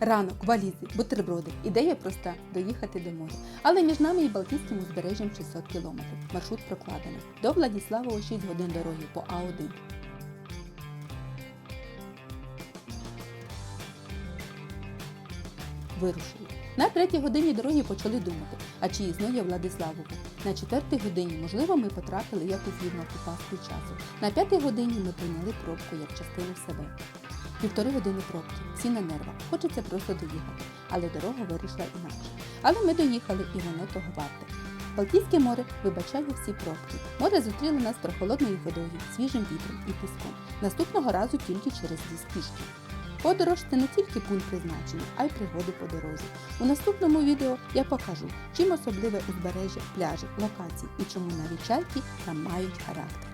Ранок, валізи, бутерброди. Ідея проста доїхати до моря. Але між нами і Балтійським узбережжям 600 кілометрів. Маршрут прокладений. До Владіславова 6 годин дороги по А1. Вирушили. На третій годині дороги почали думати, а чи існує Владиславово. На четвертій годині, можливо, ми потрапили в якусь відмовку пастку часу. На п'ятій годині ми прийняли пробку як частину себе. Півтори години пробки, всі на нервах, хочеться просто доїхати, але дорога вирішила інакше. Але ми доїхали і воно того варте. Балтійське море вибачає всі пробки. Море зустріло нас прохолодною водою, свіжим вітром і піском. Наступного разу тільки через ліс пішки. Подорож це не тільки пункт призначення, а й пригоди по дорозі. У наступному відео я покажу, чим особливе узбережжя, пляжі, локації і чому навіть чайки там мають характер.